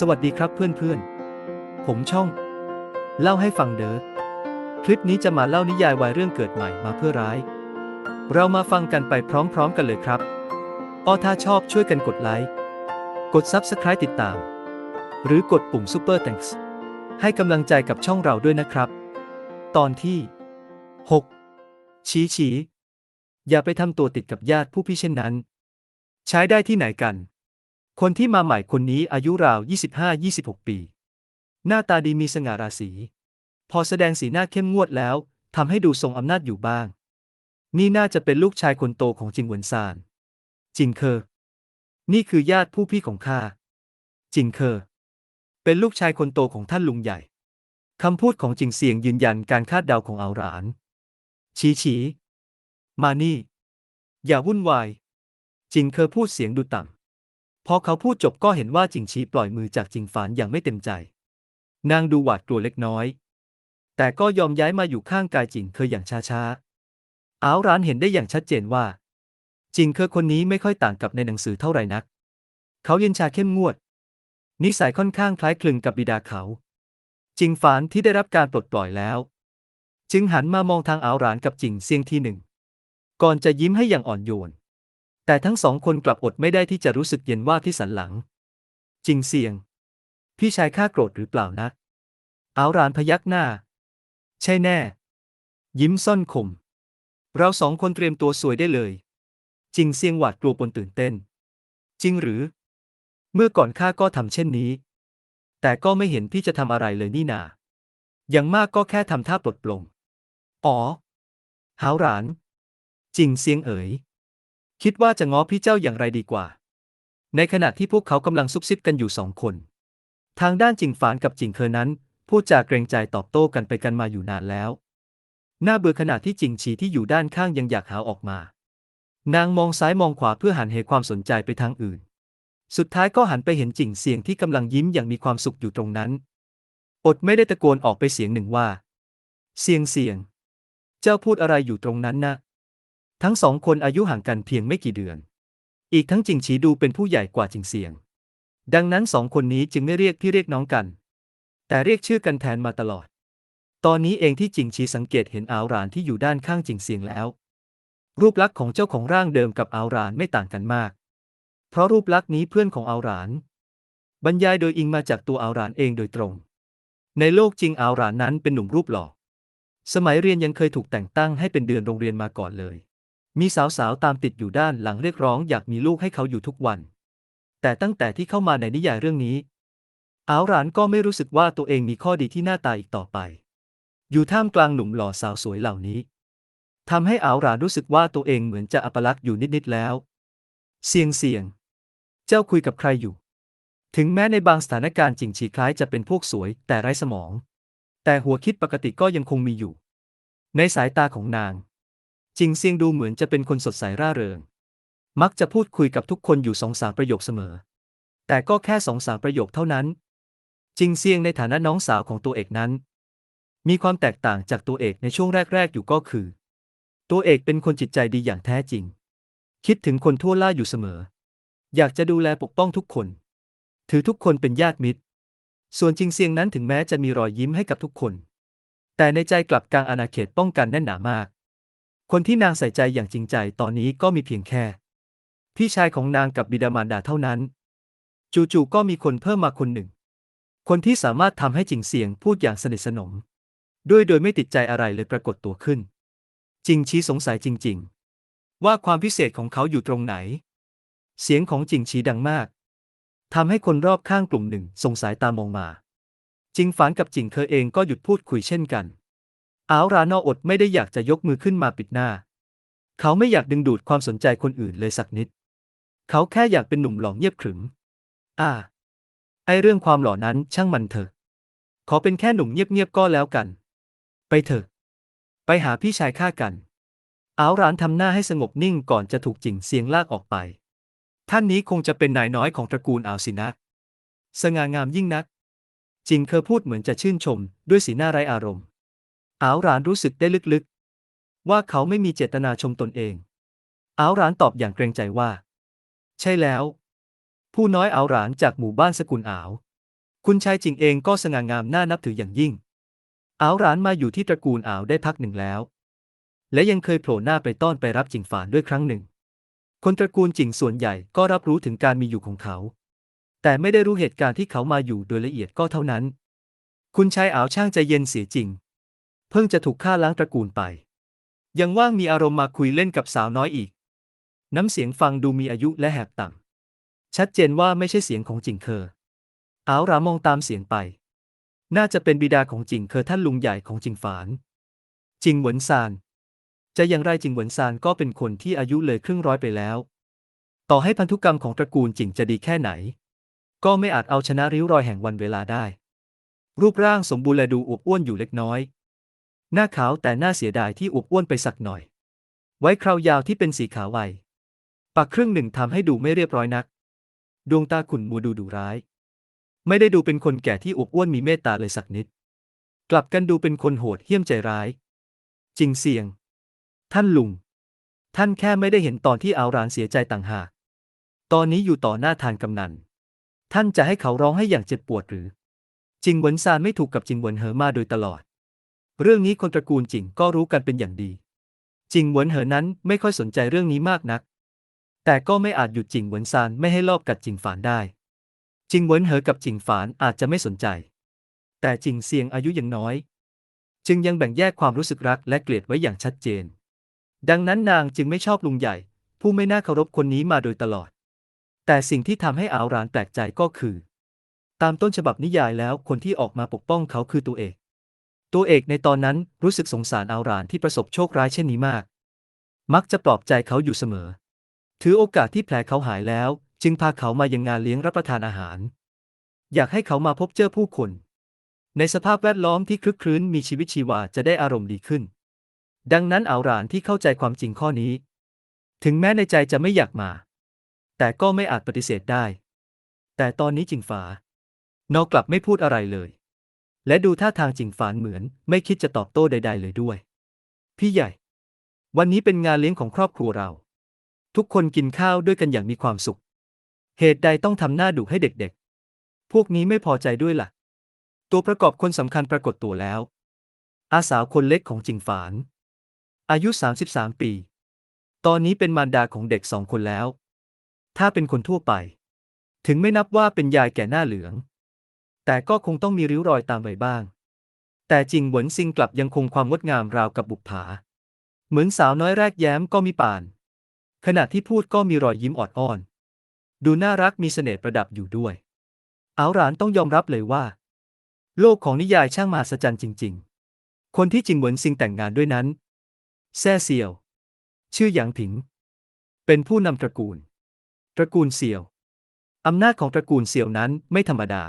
สวัสดีครับเพื่อนๆ ผมช่อง เล่าให้ฟังเด้อ คลิปนี้จะมาเล่านิยายวายเรื่องเกิดใหม่มาเพื่อร้าย เรามาฟังกันไปพร้อมๆกันเลยครับออถ้าชอบช่วยกันกดไลค์ กด Subscribe ติดตาม หรือกดปุ่ม Super Thanks ให้กำลังใจกับช่องเราด้วยนะครับ ตอนที่ 6 ชี้ชี้อย่าไปทำตัวติดกับญาติผู้พี่เช่นนั้น ใช้ได้ที่ไหนกัน คนที่มาใหม่คนนี้อายุราว 25-26 ปี หน้าตาดีมีสง่าราศี พอแสดงสีหน้าเข้มงวดแล้วทำให้ดูทรงอำนาจอยู่บ้าง นี่น่าจะเป็นลูกชายคนโตของจิงเหวินซาน จิงเคอ นี่คือญาติผู้พี่ของข้า จิงเคอ เป็นลูกชายคนโตของท่านลุงใหญ่ คำพูดของจิงเสียงยืนยันการคาดเดาของเอาหลาน ชี้ชี้ มานี่ อย่าวุ่นวาย จิงเคอพูดเสียงดูต่ำ พอเขาพูดจบก็เห็นว่าจิงชีปล่อยมือจากจิงฝานอย่างไม่เต็มใจ นางดูหวาดกลัวเล็กน้อย แต่ก็ยอมย้ายมาอยู่ข้างกายจิงเคออย่างช้าๆอ้าวร้านเห็นได้อย่างชัดเจนว่า จิงเคอคนนี้ไม่ค่อยต่างกับในหนังสือเท่าไหร่นัก เขาเย็นชาเข้มงวด นิสัยค่อนข้างคล้ายคลึงกับบิดาเขา จิงฝานที่ได้รับการปลดปล่อยแล้ว จึงหันมามองทางอ้าวร้านกับจิงเซียงทีหนึ่ง ก่อนจะยิ้มให้อย่างอ่อนโยน แต่ทั้งสองคนกลับอดไม่ได้ที่จะรู้สึกเย็นว่าที่สันหลัง จริงเสียง พี่ชายข้าโกรธหรือเปล่านะอารานพยักหน้า ใช่แน่ ยิ้มซ่อนคมเราสองคนเตรียมตัวสวยได้เลย จริงเสียงหวาดกลัวปนตื่นเต้น จริงหรือ เมื่อก่อนข้าก็ทำเช่นนี้ แต่ก็ไม่เห็นพี่จะทำอะไรเลยนี่นาอย่างมากก็แค่ทำท่าปลดปลง อ๋อหาวหราน จริงเสียงเอ๋ย คิดว่าจะง้อพี่เจ้าอย่างไรดีกว่า ในขณะที่พวกเขากำลังซุบซิบกันอยู่สองคน ทางด้านจิงฝานกับจิงเคอนั้นพูดจาเกรงใจตอบโต้กันไปกันมาอยู่นานแล้วหน้าเบื่อขณะที่จิงฉีที่อยู่ด้านข้างยังอยากหาออกมา นางมองซ้ายมองขวาเพื่อหันเหความสนใจไปทางอื่น สุดท้ายก็หันไปเห็นจิงเสียงที่กำลังยิ้มอย่างมีความสุขอยู่ตรงนั้น อดไม่ได้ตะโกนออกไปเสียงหนึ่งว่า เสียงเสียง เจ้าพูดอะไรอยู่ตรงนั้นนะ ทั้งสองคนอายุห่างกันเพียงไม่กี่เดือน อีกทั้งจิงฉีดูเป็นผู้ใหญ่กว่าจิงเสียง ดังนั้นสองคนนี้จึงไม่เรียกพี่เรียกน้องกัน แต่เรียกชื่อกันแทนมาตลอด ตอนนี้เองที่จิงฉีสังเกตเห็นอาวรานที่อยู่ด้านข้างจิงเสียงแล้ว รูปลักษณ์ของเจ้าของร่างเดิมกับอาวรานไม่ต่างกันมาก เพราะรูปลักษณ์นี้เพื่อนของอาวราน บรรยายโดยอิงมาจากตัวอาวรานเองโดยตรง ในโลกจริงอาวรานนั้นเป็นหนุ่มรูปหล่อสมัยเรียนยังเคยถูกแต่งตั้งให้เป็นเดือนโรงเรียนมาก่อนเลย มีสาวๆ ตามติดอยู่ด้านหลังเรียกร้องอยากมีลูกให้เขาอยู่ทุกวัน แต่ตั้งแต่ที่เข้ามาในนิยายเรื่องนี้อาวหรานก็ไม่รู้สึกว่าตัวเองมีข้อดีที่หน้าตาอีกต่อไป อยู่ท่ามกลางหนุ่มหล่อสาวสวยเหล่านี้ทำให้อาวหรานรู้สึกว่าตัวเองเหมือนจะอัปลักษณ์อยู่นิดๆแล้ว เสียงเสียง เจ้าคุยกับใครอยู่ ถึงแม้ในบางสถานการณ์จริงฉีคล้ายจะเป็นพวกสวย แต่ไร้สมอง แต่หัวคิดปกติก็ยังคงมีอยู่ ในสายตาของนาง จิงเซียงดูเหมือนจะเป็นคนสดใสร่าเริง มักจะพูดคุยกับทุกคนอยู่สองสามประโยคเสมอ แต่ก็แค่สองสามประโยคเท่านั้น จิงเซียงในฐานะน้องสาวของตัวเอกนั้น มีความแตกต่างจากตัวเอกในช่วงแรก ๆ อยู่ก็คือ ตัวเอกเป็นคนจิตใจดีอย่างแท้จริง คิดถึงคนทั่วล่าอยู่เสมอ อยากจะดูแลปกป้องทุกคน ถือทุกคนเป็นญาติมิตร ส่วนจิงเซียงนั้นถึงแม้จะมีรอยยิ้มให้กับทุกคน แต่ในใจกลับกลางอาณาเขตป้องกันแน่นหนามาก คนที่นางใส่ใจอย่างจริงใจตอนนี้ก็มีเพียงแค่ พี่ชายของนางกับบิดามารดาเท่านั้น จู่ๆก็มีคนเพิ่มมาคนหนึ่ง คนที่สามารถทำให้จิงเสียงพูดอย่างสนิทสนม ด้วยโดยไม่ติดใจอะไรเลยปรากฏตัวขึ้น จิงชี้สงสัยจริง ๆ ว่าความพิเศษของเขาอยู่ตรงไหน เสียงของจิงชี้ดังมากทำให้คนรอบข้างกลุ่มหนึ่งสงสายตามองมา จิงฝานกับจิงเคอเองก็หยุดพูดคุยเช่นกัน อ้าวรานออดไม่ได้อยากจะยกมือขึ้นมาปิดหน้า เขาไม่อยากดึงดูดความสนใจคนอื่นเลยสักนิด เขาแค่อยากเป็นหนุ่มหล่อเงียบขรึม อ่า ไอเรื่องความหล่อนั้นช่างมันเถอะ ขอเป็นแค่หนุ่มเงียบๆก็แล้วกัน ไปเถอะ ไปหาพี่ชายข้ากันอ้าวรานทำหน้าให้สงบนิ่งก่อนจะถูกจิงเสียงลากออกไป ท่านนี้คงจะเป็นนายน้อยของตระกูลอาวสินะสง่างามยิ่งนัก จิงเคอพูดเหมือนจะชื่นชม ด้วยสีหน้าไร้อารมณ์ อาวรานรู้สึกได้ลึกๆ ว่าเขาไม่มีเจตนาชมตนเองอาวรานตอบอย่างเกรงใจว่า ใช่แล้ว ผู้น้อยอาวรานจากหมู่บ้านสกุลอาว คุณชายจิงเองก็สง่างามน่านับถืออย่างยิ่งอาวรานมาอยู่ที่ตระกูลอาวได้พักหนึ่งแล้ว และยังเคยโผล่หน้าไปต้อนไปรับจิงฝานด้วยครั้งหนึ่ง คนตระกูลจิงส่วนใหญ่ก็รับรู้ถึงการมีอยู่ของเขา แต่ไม่ได้รู้เหตุการณ์ที่เขามาอยู่โดยละเอียดก็เท่านั้น คุณชายอาวช่างใจเย็นเสียจริง พิ่งจะถูกฆ่าล้างตระกูลไป ยังว่างมีอารมณ์มาคุยเล่นกับสาวน้อยอีก น้ำเสียงฟังดูมีอายุและแหบต่ำ ชัดเจนว่าไม่ใช่เสียงของจิงเคออาวรามองตามเสียงไป น่าจะเป็นบิดาของจิงเคอท่านลุงใหญ่ของจิงฝาน จิงหวนซาน จะอย่างไรจิงหวนซานก็เป็นคนที่อายุเลยครึ่งร้อยไปแล้ว ต่อให้พันธุกรรมของตระกูลจิงจะดีแค่ไหน ก็ไม่อาจเอาชนะริ้วรอยแห่งวันเวลาได้ รูปร่างสมบูรณ์และดูอวบอ้วนอยู่เล็กน้อย หน้าขาวแต่หน่าเสียดายที่อวบอ้วนไปสักหน่อย ไว้คราวยาวที่เป็นสีขาวไวปากครึ่งหนึ่งทำให้ดูไม่เรียบร้อยนัก ดวงตาขุ่นมัวดูดุร้าย ไม่ได้ดูเป็นคนแก่ที่อวบอ้วนมีเมตตาเลยสักนิด กลับกันดูเป็นคนโหดเหี้ยมใจร้าย จริงเสียง ท่านลุง ท่านแค่ไม่ได้เห็นตอนที่เอารานเสียใจต่างหาก ตอนนี้อยู่ต่อหน้าทานกำนัน ท่านจะให้เขาร้องให้อย่างเจ็บปวดหรือ จิงเหวินซานไม่ถูกกับจิงเหวินเหอมาโดยตลอด เรื่องนี้คนตระกูลจิงก็รู้กันเป็นอย่างดี จิงเหวนเหอนั้นไม่ค่อยสนใจเรื่องนี้มากนัก แต่ก็ไม่อาจหยุดจิงเหวนซานไม่ให้ลอบกัดจิงฝานได้ จิงเหวนเหอกับจิงฝานอาจจะไม่สนใจ แต่จิงเซียงอายุยังน้อย จึงยังแบ่งแยกความรู้สึกรักและเกลียดไว้อย่างชัดเจน ดังนั้นนางจึงไม่ชอบลุงใหญ่ ผู้ไม่น่าเคารพคนนี้มาโดยตลอด แต่สิ่งที่ทำให้อาวรานแปลกใจก็คือ ตามต้นฉบับนิยายแล้วคนที่ออกมาปกป้องเขาคือตัวเอก ตัวเอกในตอนนั้นรู้สึกสงสารอารานที่ประสบโชคร้ายเช่นนี้มาก มักจะปลอบใจเขาอยู่เสมอ ถือโอกาสที่แผลเขาหายแล้ว จึงพาเขามายังงานเลี้ยงรับประทานอาหาร อยากให้เขามาพบเจอผู้คน ในสภาพแวดล้อมที่คลึกครื้นมีชีวิตชีวาจะได้อารมณ์ดีขึ้น ดังนั้นอารานที่เข้าใจความจริงข้อนี้ ถึงแม้ในใจจะไม่อยากมา แต่ก็ไม่อาจปฏิเสธได้ แต่ตอนนี้จิงฝานอกกลับไม่พูดอะไรเลย และดูท่าทางจิงฝานเหมือน ไม่คิดจะตอบโต้ใด ๆ เลยด้วย พี่ใหญ่ วันนี้เป็นงานเลี้ยงของครอบครัวเรา ทุกคนกินข้าวด้วยกันอย่างมีความสุข เหตุใดต้องทำหน้าดุให้เด็กๆ พวกนี้ไม่พอใจด้วยล่ะ ตัวประกอบคนสำคัญปรากฏตัวแล้ว อาสาวคนเล็กของจิงฝาน อายุ 33 ปี ตอนนี้เป็นมารดาของเด็กสองคนแล้ว ถ้าเป็นคนทั่วไป ถึงไม่นับว่าเป็นยายแก่หน้าเหลือง แต่ก็คงต้องมีริ้วรอยตามไปบ้าง แต่จริงหวนซิงกลับยังคงความงดงามราวกับบุปผา เหมือนสาวน้อยแรกแย้มก็มีป่าน ขณะที่พูดก็มีรอยยิ้มออดอ้อน ดูน่ารักมีเสน่ห์ประดับอยู่ด้วย เอาหลานต้องยอมรับเลยว่า โลกของนิยายช่างมหัศจรรย์จริง ๆ คนที่จิงหวนซิงแต่งงานด้วยนั้น แซ่เซียว ชื่อหยางผิง เป็นผู้นำตระกูล ตระกูลเซียวอำนาจของตระกูลเซียวนั้นไม่ธรรมดา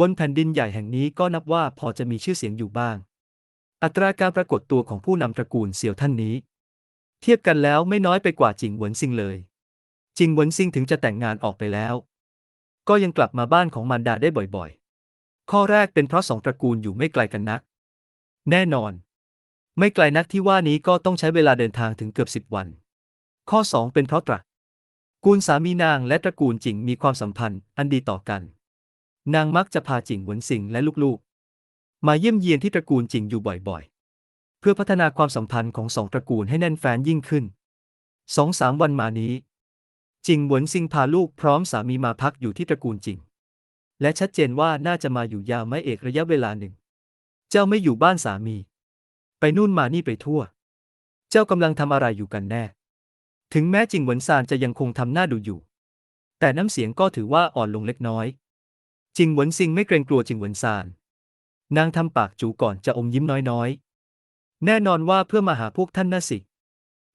บนแผ่นดินใหญ่แห่งนี้ก็นับว่าพอจะมีชื่อเสียงอยู่บ้าง อัตราการปรากฏตัวของผู้นำตระกูลเซียวท่านนี้ เทียบกันแล้วไม่น้อยไปกว่าจิงหวนซิงเลย จิงหวนซิงถึงจะแต่งงานออกไปแล้ว ก็ยังกลับมาบ้านของมารดาได้บ่อยๆ ข้อแรกเป็นเพราะสองตระกูลอยู่ไม่ไกลกันนัก แน่นอน ไม่ไกลนักที่ว่านี้ก็ต้องใช้เวลาเดินทางถึงเกือบสิบวัน ข้อ 2 เป็นเพราะตระกูลสามีนางและตระกูลจิงมีความสัมพันธ์อันดีต่อกัน นางมักจะพาจิงหวนสิงและลูกๆ มาเยี่ยมเยียนที่ตระกูลจิงอยู่บ่อยๆ เพื่อพัฒนาความสัมพันธ์ของสองตระกูลให้แน่นแฟ้นยิ่งขึ้นสองสามวันมานี้ จิงหวนซิงพาลูกพร้อมสามีมาพักอยู่ที่ตระกูลจิง และชัดเจนว่าน่าจะมาอยู่ยาวไม่เอกระยะเวลาหนึ่ง เจ้าไม่อยู่บ้านสามี ไปนู่นมานี่ไปทั่ว เจ้ากำลังทำอะไรอยู่กันแน่ ถึงแม้จิงหวนซานจะยังคงทำหน้าดูอยู่ แต่น้ำเสียงก็ถือว่าอ่อนลงเล็กน้อย จิงหวนซิงไม่เกรงกลัวจิงหวนซาน นางทำปากจูก่อนจะอมยิ้มน้อยๆ แน่นอนว่าเพื่อมาหาพวกท่านน่ะสิ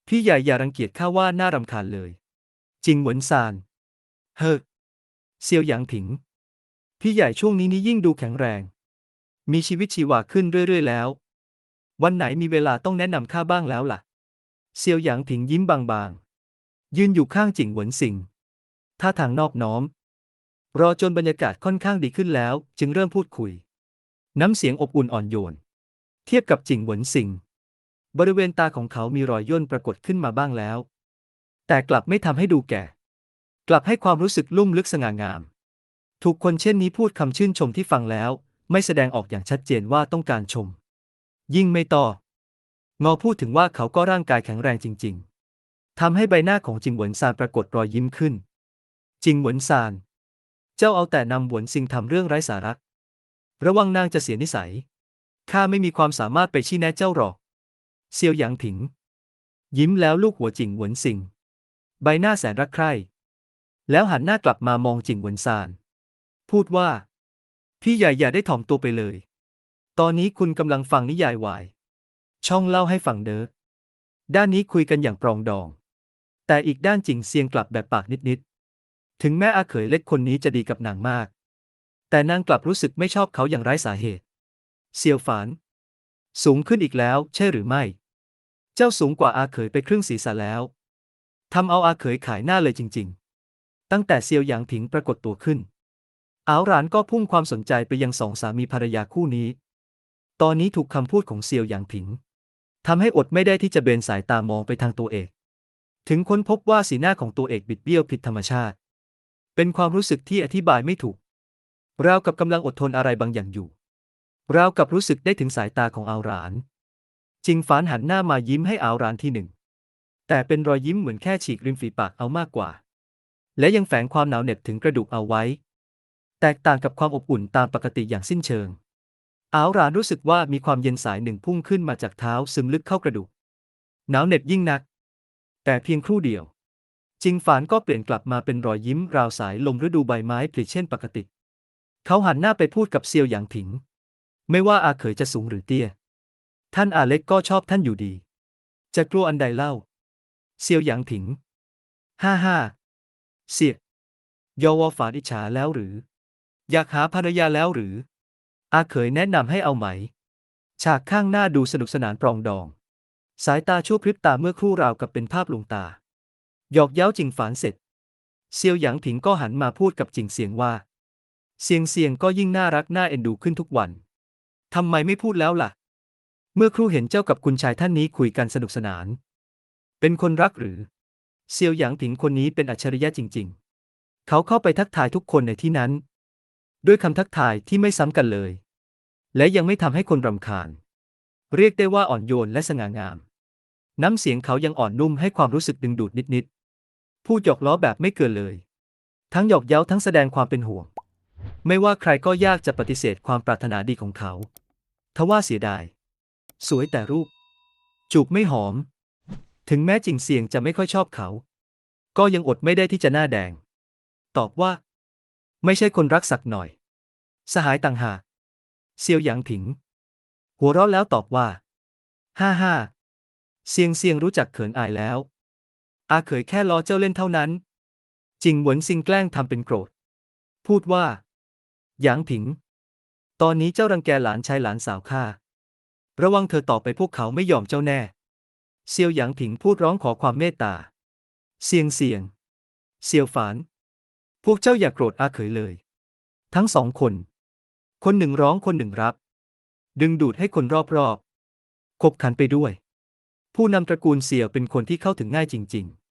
พี่ใหญ่อย่ารังเกียจข้าว่าน่ารำคาญเลย จิงหวนซาน เฮ้อเซียวหยางผิง พี่ใหญ่ช่วงนี้นี่ยิ่งดูแข็งแรง มีชีวิตชีวาขึ้นเรื่อยๆแล้ว วันไหนมีเวลาต้องแนะนำข้าบ้างแล้วล่ะ เซียวหยางผิงยิ้มบางๆ ยืนอยู่ข้างจิงหวนสิงท่าทางนอบน้อม รอจนบรรยากาศค่อนข้างดีขึ้นแล้ว จึงเริ่มพูดคุย น้ำเสียงอบอุ่นอ่อนโยน เทียบกับจิงหวนสิงบริเวณตาของเขามีรอยย่นปรากฏขึ้นมาบ้างแล้ว แต่กลับไม่ทำให้ดูแก่ กลับให้ความรู้สึกลุ่มลึกสง่างาม ถูกคนเช่นนี้พูดคำชื่นชมที่ฟังแล้ว ไม่แสดงออกอย่างชัดเจนว่าต้องการชม ยิ่งไม่ต่องอพูดถึงว่าเขาก็ร่างกายแข็งแรงจริง ๆทำให้ใบหน้าของจิงหวนซานปรากฏรอยยิ้มขึ้น จิงหวนซาน จ้าเอาแต่นำหวนซิงทำเรื่องไร้สาระ ระวังนางจะเสียนิสัย ข้าไม่มีความสามารถไปชี้แนะเจ้าหรอก เซียวหยางผิง ยิ้มแล้วลูกหัวจิงหวนซิง ใบหน้าแสนรักใคร่ แล้วหันหน้ากลับมามองจิงหวนซาน พูดว่า พี่ใหญ่อย่าได้ถ่อมตัวไปเลย ตอนนี้คุณกำลังฟังนิยายวาย ช่องเล่าให้ฟังเด้อ ด้านนี้คุยกันอย่างปรองดอง แต่อีกด้านจิงเซียงกลับแบบปากนิดๆ ถึงแม้อาเขยเล็กคนนี้จะดีกับนางมาก แต่นางกลับรู้สึกไม่ชอบเขาอย่างไร้สาเหตุ เซียวฝาน สูงขึ้นอีกแล้วใช่หรือไม่ เจ้าสูงกว่าอาเขยไปครึ่งศีรษะแล้วทำเอาอาเขยขายหน้าเลยจริง ๆ ตั้งแต่เซียวหยางผิงปรากฏตัวขึ้นอาวหรานก็พุ่งความสนใจไปยังสองสามีภรรยาคู่นี้ ตอนนี้ถูกคำพูดของเซียวหยางผิงทำให้อดไม่ได้ที่จะเบนสายตามองไปทางตัวเอก ถึงค้นพบว่าสีหน้าของตัวเอกบิดเบี้ยวผิดธรรมชาติ เป็นความรู้สึกที่อธิบายไม่ถูก ราวกับกำลังอดทนอะไรบางอย่างอยู่ ราวกับรู้สึกได้ถึงสายตาของอาวราน จิงฟานหันหน้ามายิ้มให้อาวรานที่หนึ่ง แต่เป็นรอยยิ้มเหมือนแค่ฉีกริมฝีปากเอามากกว่า และยังแฝงความหนาวเหน็บถึงกระดูกเอาไว้ แตกต่างกับความอบอุ่นตามปกติอย่างสิ้นเชิง อาวรานรู้สึกว่ามีความเย็นสายหนึ่งพุ่งขึ้นมาจากเท้าซึมลึกเข้ากระดูก หนาวเหน็บยิ่งนัก แต่เพียงครู่เดียว จิงฝานก็เปลี่ยนกลับมาเป็นรอยยิ้มราวสายลมฤดูใบไม้ผลิเช่นปกติ เขาหันหน้าไปพูดกับเซียวหยางผิง ไม่ว่าอาเขยจะสูงหรือเตี้ย ท่านอาเล็กก็ชอบท่านอยู่ดี จะกลัวอันใดเล่า เซียวหยางผิงห้าห้าเสียยอวอฝานอิจฉาแล้วหรือ อยากหาภรรยาแล้วหรือ อาเขยแนะนำให้เอาไหม ฉากข้างหน้าดูสนุกสนานปรองดอง สายตาชั่วพริบตาเมื่อครู่ราวกับเป็นภาพลวงตา หยอกเย้าจิงฝานเสร็จ เซียวหยางผิงก็หันมาพูดกับจิงเสียงว่า เสียงเสียงก็ยิ่งน่ารักน่าเอ็นดูขึ้นทุกวันทำไมไม่พูดแล้วล่ะ เมื่อครูเห็นเจ้ากับคุณชายท่านนี้คุยกันสนุกสนาน เป็นคนรักหรือ เซียวหยางผิงคนนี้เป็นอัจฉริยะจริง ๆ เขาเข้าไปทักทายทุกคนในที่นั้น ด้วยคำทักทายที่ไม่ซ้ำกันเลย และยังไม่ทำให้คนรำคาญ เรียกได้ว่าอ่อนโยนและสง่างาม น้ำเสียงเขายังอ่อนนุ่มให้ความรู้สึกดึงดูดนิดๆ พูดหยอกล้อแบบไม่เกินเลย ทั้งหยอกเย้าทั้งแสดงความเป็นห่วง ไม่ว่าใครก็ยากจะปฏิเสธความปรารถนาดีของเขา ทว่าเสียดาย สวยแต่รูป จูบไม่หอม ถึงแม้จิงเสียงจะไม่ค่อยชอบเขา ก็ยังอดไม่ได้ที่จะหน้าแดง ตอบว่า ไม่ใช่คนรักสักหน่อย สหายต่างหากเซียวหยางผิง หัวเราะแล้วตอบว่าห้าห้าเซียงเซียงรู้จักเขินอายแล้ว อาเขยแค่ล้อเจ้าเล่นเท่านั้น จิงหวนซิงแกล้งทำเป็นโกรธ พูดว่าหยางผิง ตอนนี้เจ้ารังแกหลานชายหลานสาวข้า ระวังเธอต่อไปพวกเขาไม่ยอมเจ้าแน่ เซียวหยางผิงพูดร้องขอความเมตตาเซียงเซียง เซียวฝาน พวกเจ้าอย่าโกรธอาเขยเลย ทั้งสองคน คนหนึ่งร้องคนหนึ่งรับ ดึงดูดให้คนรอบๆคบขันไปด้วย ผู้นำตระกูลเสี่ยวเป็นคนที่เข้าถึงง่ายจริง ๆ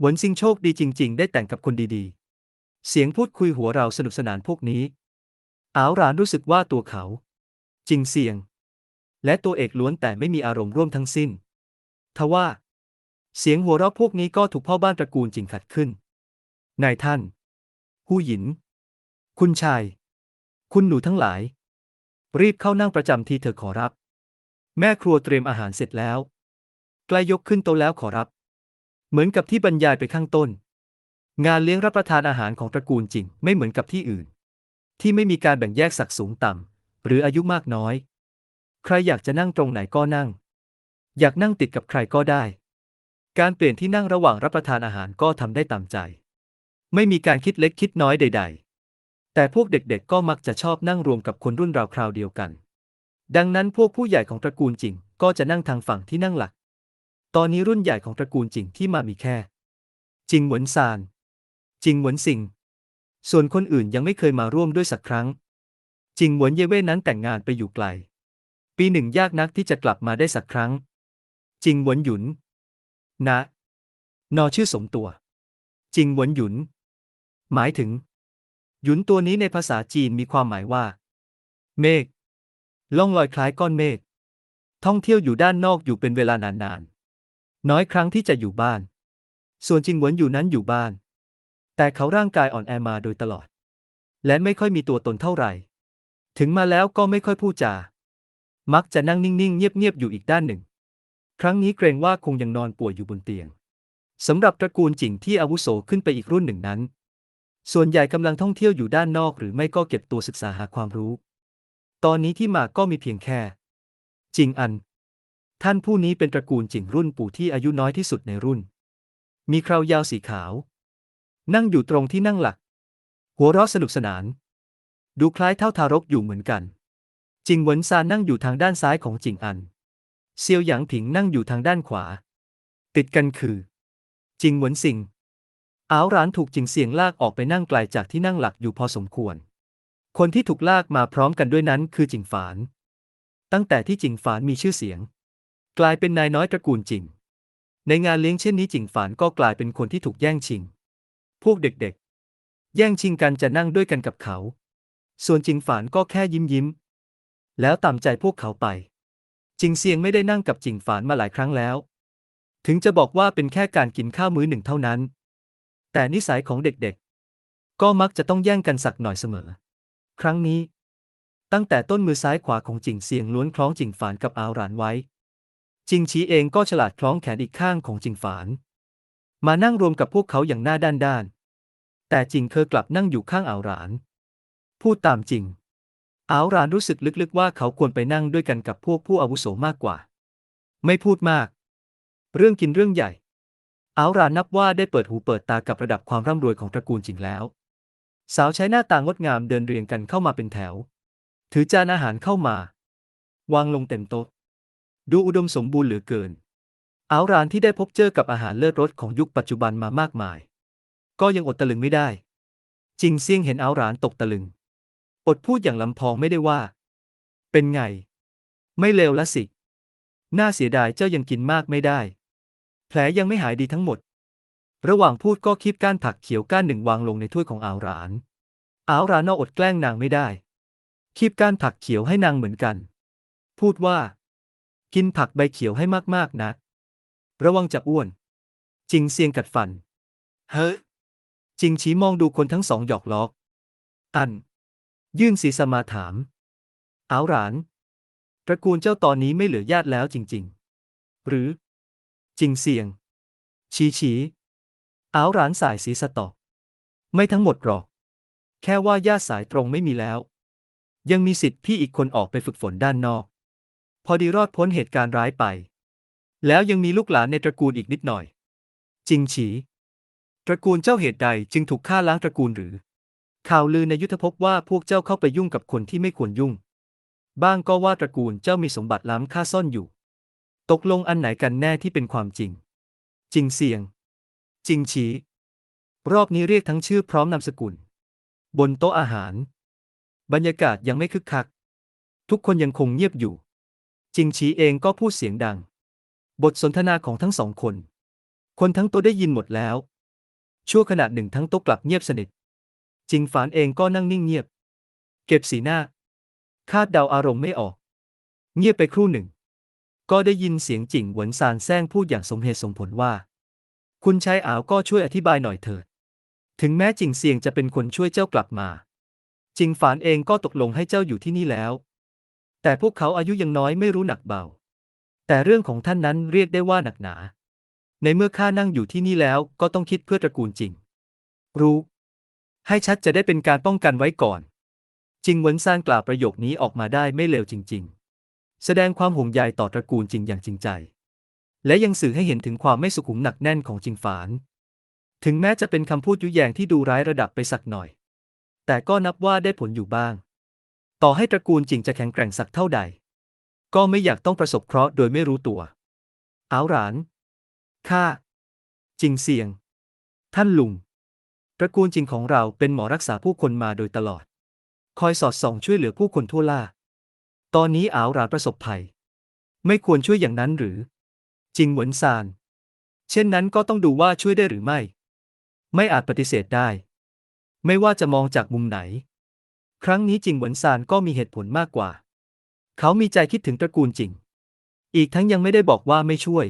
หวนซิงโชคดีจริง ๆ ได้แต่งกับคนดีๆ เสียงพูดคุยหัวเราสนุกสนานพวกนี้อาวรานรู้สึกว่าตัวเขา จริงเสียง และตัวเอกล้วนแต่ไม่มีอารมณ์ร่วมทั้งสิ้น ทว่า เสียงหัวเราะพวกนี้ก็ถูกพ่อบ้านตระกูลจิงขัดขึ้น นายท่าน ผู้หญิน คุณชาย คุณหนูทั้งหลาย รีบเข้านั่งประจำที่เธอขอรับ แม่ครัวเตรียมอาหารเสร็จแล้ว ใกล้ยกขึ้นโต๊ะแล้วขอรับ เหมือนกับที่บรรยายไปข้างต้น งานเลี้ยงรับประทานอาหารของตระกูลจริงไม่เหมือนกับที่อื่น ที่ไม่มีการแบ่งแยกศักดิ์สูงต่ำหรืออายุมากน้อย ใครอยากจะนั่งตรงไหนก็นั่ง อยากนั่งติดกับใครก็ได้ การเปลี่ยนที่นั่งระหว่างรับประทานอาหารก็ทำได้ตามใจ ไม่มีการคิดเล็กคิดน้อยใด ๆ แต่พวกเด็กๆก็มักจะชอบนั่งรวมกับคนรุ่นราวคราวเดียวกัน ดังนั้นพวกผู้ใหญ่ของตระกูลจริงก็จะนั่งทางฝั่งที่นั่งหลัก ตอนนี้รุ่นใหญ่ของตระกูลจิงที่มามีแค่ จิงหวนซาน จิงหวนซิง ส่วนคนอื่นยังไม่เคยมาร่วมด้วยสักครั้ง จิงหวนเย่เว่นั้นแต่งงานไปอยู่ไกล ปีหนึ่งยากนักที่จะกลับมาได้สักครั้ง จิงหวนหยุน นะ นอชื่อสมตัว จิงหวนหยุน หมายถึง หยุนตัวนี้ในภาษาจีนมีความหมายว่า เมฆล่องลอยคล้ายก้อนเมฆท่องเที่ยวอยู่ด้านนอกอยู่เป็นเวลานานๆ น้อยครั้งที่จะอยู่บ้าน ส่วนจิงหวนอยู่นั้นอยู่บ้าน แต่เขาร่างกายอ่อนแอมาโดยตลอด และไม่ค่อยมีตัวตนเท่าไหร่ ถึงมาแล้วก็ไม่ค่อยพูดจา มักจะนั่งนิ่งๆ เงียบๆ อยู่อีกด้านหนึ่ง ครั้งนี้เกรงว่าคงยังนอนป่วยอยู่บนเตียงสำหรับตระกูลจิงที่อาวุโสขึ้นไปอีกรุ่นหนึ่งนั้น ส่วนใหญ่กำลังท่องเที่ยวอยู่ด้านนอกหรือไม่ก็เก็บตัวศึกษาหาความรู้ ตอนนี้ที่มาก็มีเพียงแค่ จิงอัน ท่านผู้นี้เป็นตระกูลจิงรุ่นปู่ที่อายุน้อยที่สุดในรุ่น มีคราวยาวสีขาว นั่งอยู่ตรงที่นั่งหลัก หัวเราะสนุกสนาน ดูคล้ายเท่าทารกอยู่เหมือนกัน จิงเหวินซานนั่งอยู่ทางด้านซ้ายของจิงอัน เซียวหยางผิงนั่งอยู่ทางด้านขวา ติดกันคือ จิงเหวินซิงอ้าวหรานถูกจิงเสียงลากออกไปนั่งไกลจากที่นั่งหลักอยู่พอสมควร คนที่ถูกลากมาพร้อมกันด้วยนั้นคือจิงฝาน ตั้งแต่ที่จิงฝานมีชื่อเสียง กลายเป็นนายน้อยตระกูลจริง ในงานเลี้ยงเช่นนี้จิงฝานก็กลายเป็นคนที่ถูกแย่งชิง พวกเด็กๆ แย่งชิงกันจะนั่งด้วยกันกับเขา ส่วนจิงฝานก็แค่ยิ้มยิ้ม แล้วตามใจพวกเขาไป จิงเซียงไม่ได้นั่งกับจิงฝานมาหลายครั้งแล้ว ถึงจะบอกว่าเป็นแค่การกินข้าวมื้อหนึ่งเท่านั้น แต่นิสัยของเด็กๆ ก็มักจะต้องแย่งกันสักหน่อยเสมอ ครั้งนี้ ตั้งแต่ต้นมือซ้ายขวาของจิงเซียงล้วนคล้องจิงฝานกับอาวหรานไว้ จิงชีเองก็ฉลาดคล้องแขนอีกข้างของจิงฝาน มานั่งรวมกับพวกเขาอย่างหน้าด้านด้านแต่จิงเคอกลับนั่งอยู่ข้างอาวหราน พูดตามจริงอาวหรานรู้สึกลึกๆว่าเขาควรไปนั่งด้วยกันกับพวกผู้อาวุโสมากกว่า ไม่พูดมาก เรื่องกินเรื่องใหญ่อาวหรานนับว่าได้เปิดหูเปิดตากับระดับความร่ำรวยของตระกูลจิงแล้ว สาวใช้หน้าตางดงามเดินเรียงกันเข้ามาเป็นแถว ถือจานอาหารเข้ามา วางลงเต็มโต๊ะ ดูอุดมสมบูรณ์เหลือเกิน อาวหรานที่ได้พบเจอกับอาหารเลิศรสของยุคปัจจุบันมามากมาย ก็ยังอดตะลึงไม่ได้ จิงเซียงเห็นอาวหรานตกตะลึง อดพูดอย่างลำพองไม่ได้ว่า เป็นไง ไม่เลวละสิ น่าเสียดายเจ้ายังกินมากไม่ได้ แผลยังไม่หายดีทั้งหมด ระหว่างพูดก็คีบก้านผักเขียวก้านหนึ่งวางลงในถ้วยของอาวรานอาวรานนออดแกล้งนางไม่ได้ คีบก้านผักเขียวให้นางเหมือนกัน พูดว่า กินผักใบเขียวให้มากๆนะ ระวังจะอ้วน จิงเซียงกัดฟัน เฮ้ยจิงชี้มองดูคนทั้งสองหยอกล้ออัน ยื่นศีรษะมาถาม อ้าวหราน ตระกูลเจ้าตอนนี้ไม่เหลือญาติแล้วจริง ๆ หรือ จิงเซียง ชี้ชี้อ้าวหรานสายศีรษะตอบไม่ทั้งหมดหรอก แค่ว่าญาติสายตรงไม่มีแล้ว ยังมีสิทธิ์พี่อีกคนออกไปฝึกฝนด้านนอก พอดีรอดพ้นเหตุการณ์ร้ายไป แล้วยังมีลูกหลานในตระกูลอีกนิดหน่อย จริงฉี ตระกูลเจ้าเหตุใดจึงถูกฆ่าล้างตระกูลหรือ ข่าวลือในยุทธภพว่าพวกเจ้าเข้าไปยุ่งกับคนที่ไม่ควรยุ่ง บ้างก็ว่าตระกูลเจ้ามีสมบัติล้ำค่าซ่อนอยู่ ตกลงอันไหนกันแน่ที่เป็นความจริง จริงเสียง จริงฉี รอบนี้เรียกทั้งชื่อพร้อมนามสกุล บนโต๊ะอาหาร บรรยากาศยังไม่คึกคัก ทุกคนยังคงเงียบอยู่ จิงฉีเองก็พูดเสียงดัง บทสนทนาของทั้งสองคน คนทั้งโต๊ะได้ยินหมดแล้ว ชั่วขณะหนึ่งทั้งโต๊ะกลับเงียบสนิท จิงฝานเองก็นั่งนิ่งเงียบ เก็บสีหน้า คาดเดาอารมณ์ไม่ออก เงียบไปครู่หนึ่ง ก็ได้ยินเสียงจิงหวนซานแซงพูดอย่างสมเหตุสมผลว่า คุณชายอาวก็ช่วยอธิบายหน่อยเถิด ถึงแม้จิงเซียงจะเป็นคนช่วยเจ้ากลับมา จิงฝานเองก็ตกลงให้เจ้าอยู่ที่นี่แล้ว แต่พวกเขาอายุยังน้อยไม่รู้หนักเบา แต่เรื่องของท่านนั้นเรียกได้ว่าหนักหนา ในเมื่อข้านั่งอยู่ที่นี่แล้วก็ต้องคิดเพื่อตระกูลจริง รู้ ให้ชัดจะได้เป็นการป้องกันไว้ก่อน จิงเหวินซานกล่าวประโยคนี้ออกมาได้ไม่เลวจริง ๆ แสดงความห่วงใยต่อตระกูลจริงอย่างจริงใจ และยังสื่อให้เห็นถึงความไม่สุขุมหนักแน่นของจิงฝาน ถึงแม้จะเป็นคำพูดยุแยงที่ดูร้ายระดับไปสักหน่อย แต่ก็นับว่าได้ผลอยู่บ้าง ต่อให้ตระกูลจริงจะแข็งแกร่งสักเท่าใด ก็ไม่อยากต้องประสบเคราะห์โดยไม่รู้ตัว อ้าวหราน ข้า จิงเซียง ท่านลุง ตระกูลจริงของเราเป็นหมอรักษาผู้คนมาโดยตลอด คอยสอดส่องช่วยเหลือผู้คนทั่วล่า ตอนนี้อ้าวหรานประสบภัย ไม่ควรช่วยอย่างนั้นหรือจริงเหวนซาน เช่นนั้นก็ต้องดูว่าช่วยได้หรือไม่ ไม่อาจปฏิเสธได้ ไม่ว่าจะมองจากมุมไหน ครั้งนี้จิงเหวนซานก็มีเหตุผลมากกว่า เขามีใจคิดถึงตระกูลจิง อีกทั้งยังไม่ได้บอกว่าไม่ช่วย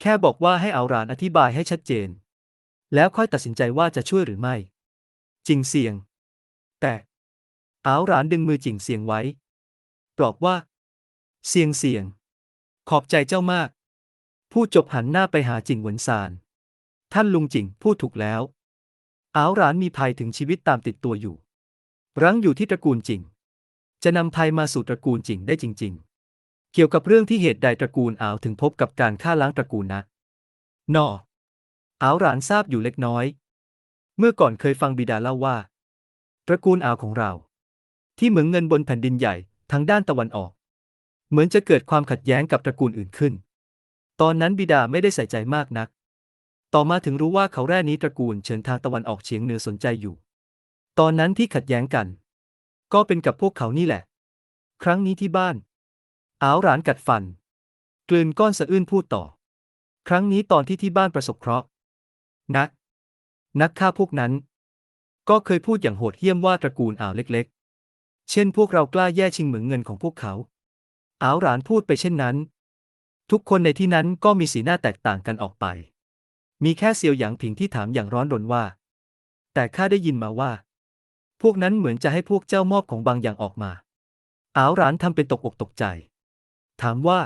แค่บอกว่าให้เอารานอธิบายให้ชัดเจน แล้วค่อยตัดสินใจว่าจะช่วยหรือไม่ จิงเสียง แต่เอารานดึงมือจิงเสียงไว้ปลอบว่า เสียงเสียง ขอบใจเจ้ามาก พูดจบหันหน้าไปหาจิงเหวนซาน ท่านลุงจิงพูดถูกแล้ว อ้าวรานมีภัยถึงชีวิตตามติดตัวอยู่ รั้งอยู่ที่ตระกูลจริง จะนำภัยมาสู่ตระกูลจริงได้จริง ๆ เกี่ยวกับเรื่องที่เหตุใดตระกูลอ้าวถึงพบกับการฆ่าล้างตระกูลนะนออ้าวหรานทราบอยู่เล็กน้อย เมื่อก่อนเคยฟังบิดาเล่าว่า ตระกูลอ้าวของเรา ที่เหมืองเงินบนแผ่นดินใหญ่ทางด้านตะวันออก เหมือนจะเกิดความขัดแย้งกับตระกูลอื่นขึ้น ตอนนั้นบิดาไม่ได้ใส่ใจมากนัก ต่อมาถึงรู้ว่าเขาแร่นี้ตระกูลเฉินทางตะวันออกเฉียงเหนือสนใจอยู่ ตอนนั้นที่ขัดแย้งกัน ก็เป็นกับพวกเขานี่แหละ ครั้งนี้ที่บ้านอ้าวหรานกัดฟัน กลืนก้อนสะอื้นพูดต่อ ครั้งนี้ตอนที่ที่บ้านประสบเคราะห์นัก นักฆ่าพวกนั้น ก็เคยพูดอย่างโหดเหี้ยมว่าตระกูลอ่าวเล็กๆ เช่นพวกเรากล้าแย่ชิงเหมืองเงินของพวกเขาอ้าวหรานพูดไปเช่นนั้น ทุกคนในที่นั้นก็มีสีหน้าแตกต่างกันออกไป มีแค่เซียวหยางผิงที่ถามอย่างร้อนรนว่า แต่ข้าได้ยินมาว่า พวกนั้นเหมือนจะให้พวกเจ้ามอบของบางอย่างออกมาอ้าวรานทำเป็นตกอกตกใจ ถามว่า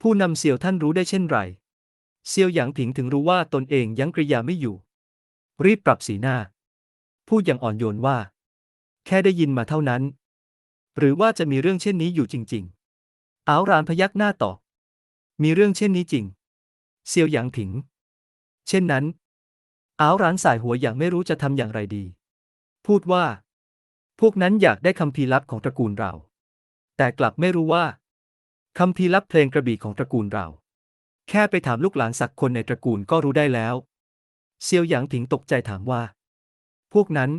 ผู้นำเซียวท่านรู้ได้เช่นไร เซียวหยางผิงถึงรู้ว่าตนเองยังกริยาไม่อยู่ รีบปรับสีหน้า พูดอย่างอ่อนโยนว่า แค่ได้ยินมาเท่านั้น หรือว่าจะมีเรื่องเช่นนี้อยู่จริง ๆอ้าวรานพยักหน้าตอบ มีเรื่องเช่นนี้จริง เซียวหยางผิง เช่นนั้นอ้าวรานสายหัวอย่างไม่รู้จะทำอย่างไรดี พูดว่า พวกนั้นอยากได้คำพีลับของตระกูลเรา แต่กลับไม่รู้ว่าคำพีลับเพลงกระบี่ของตระกูลเรา แค่ไปถามลูกหลานสักคนในตระกูลก็รู้ได้แล้วเซียวหยางผิงตกใจถามว่า พวกนั้น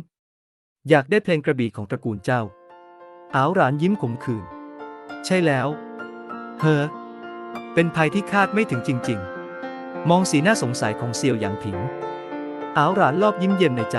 อยากได้เพลงกระบี่ของตระกูลเจ้าอ้าวหรานยิ้มขมขื่นใช่แล้ว เฮ้อเป็นภัยที่คาดไม่ถึงจริง ๆ มองสีหน้าสงสัยของเซียวหยางผิงอ้าวหรานรอบยิ้มเย็นในใจ